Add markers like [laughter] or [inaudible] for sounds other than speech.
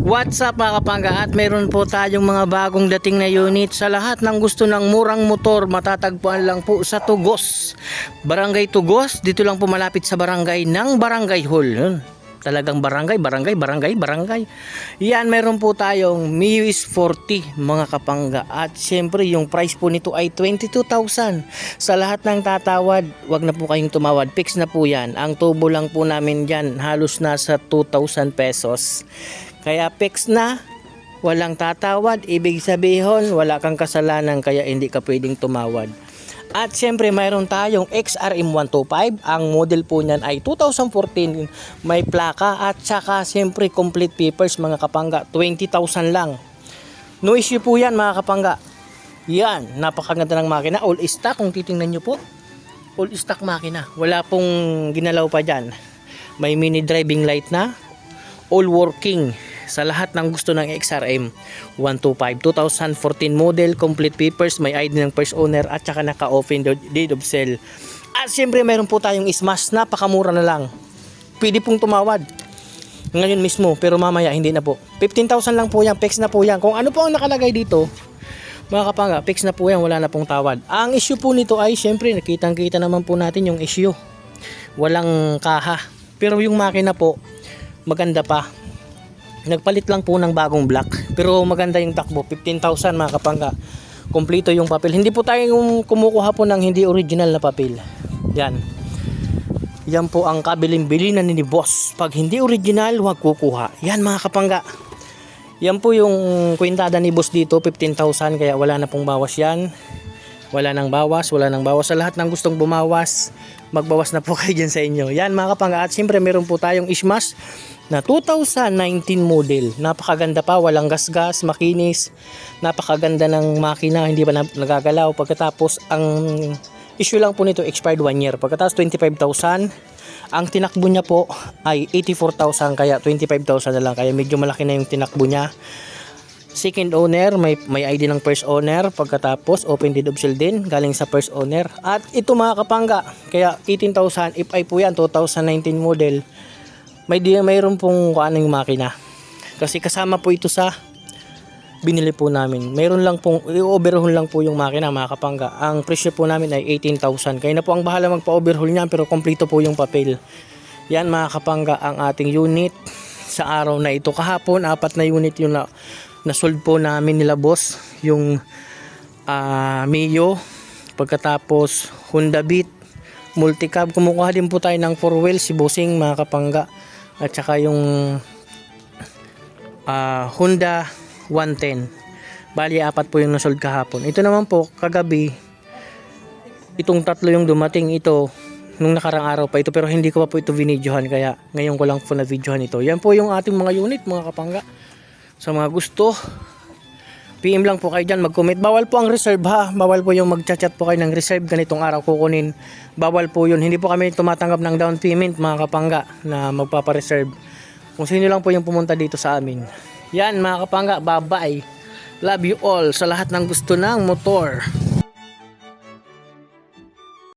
What's up mga kapangga? At meron po tayong mga bagong dating na unit. Sa lahat ng gusto ng murang motor matatagpuan lang po sa Tugos. Barangay Tugos dito lang po malapit sa barangay ng Barangay Hall. Talagang barangay barangay barangay barangay. Yan meron po tayong Miwis 40 mga kapangga at syempre yung price po nito ay 22,000 sa lahat ng tatawad wag na po kayong tumawad. Fix na po yan. Ang tubo lang po namin dyan halos nasa 2,000 pesos. Kaya fix na, walang tatawad, ibig sabihin wala kang kasalanan kaya hindi ka pwedeng tumawad. At syempre mayroon tayong XRM 125, ang model po niyan ay 2014, may plaka at saka syempre complete papers mga kapangga, 20,000 lang. No issue po yan mga kapangga. Yan, napakaganda ng makina, all stock kung titingnan nyo po. All stock makina, wala pong ginalaw pa dyan. May mini driving light na, all working sa lahat ng gusto ng XRM 125 2014 model complete papers may ID ng first owner at saka naka-open deed of sale. At syempre meron po tayong smash napakamura na lang. Pwede pong tumawad. Ngayon mismo pero mamaya hindi na po. 15,000 lang po yan fix na po yan. Kung ano po ang nakalagay dito mga kapanga fix na po yan wala na pong tawad. Ang issue po nito ay syempre nakitang kita naman po natin yung issue. Walang kaha. Pero yung makina po maganda pa nagpalit lang po ng bagong black pero maganda yung takbo 15,000 mga kapangga. Kompleto yung papel. Hindi po tayo kumukuha po ng hindi original na papel. Yan. Yan po ang kabiling bilinan ni boss. Pag hindi original huwag kukuha. Yan mga kapangga. Yan po yung kwintada ni boss dito 15,000 kaya wala na pong bawas yan wala nang bawas, wala nang bawas. Sa lahat ng gustong bumawas magbawas na po [laughs] kayo dyan sa inyo. Yan mga kapangga at siyempre meron po tayong ishmas na 2019 model. Napakaganda pa, walang gasgas makinis, napakaganda ng makina hindi pa na- nagagalaw? Pagkatapos ang issue lang po nito expired 1 year. Pagkatapos 25,000 ang tinakbo niya po ay 84,000 kaya 25,000 na lang. Kaya medyo malaki na yung tinakbo niya second owner, may, may ID ng first owner, pagkatapos open deed of sale din, galing sa first owner. At ito mga kapangga, kaya 18,000, if ay po yan, 2019 model, may di mayroon pong kung ano makina. Kasi kasama po ito sa binili po namin. Mayroon lang pong, i-overhaul lang po yung makina mga kapangga. Ang presyo po namin ay 18,000. Kaya na po ang bahala magpa-overhaul niyan pero kompleto po yung papel. Yan mga kapangga ang ating unit sa araw na ito. Kahapon, apat na unit yung na, nasold po namin nila boss. Yung ah, Mio, pagkatapos Honda Beat, multicab. Kumukuha din po tayo ng 4 wheel, si Bossing mga kapangga. At saka yung ah, Honda 110. Bali, apat po yung nasold kahapon. Ito naman po, kagabi, itong tatlo yung dumating ito nung nakarang araw pa ito pero hindi ko pa po ito vinidyohan kaya ngayon ko lang po na videohan ito. Yan po yung ating mga unit mga kapangga. Sa mga gusto PM lang po kayo dyan mag-comment. Bawal po ang reserve ha? Bawal po yung mag-chat po kayo ng reserve ganitong araw kukunin. Bawal po yun. Hindi po kami tumatanggap ng down payment mga kapangga na magpapareserve. Kung sino lang po yung pumunta dito sa amin. Yan mga kapangga bye bye love you all sa lahat ng gusto ng motor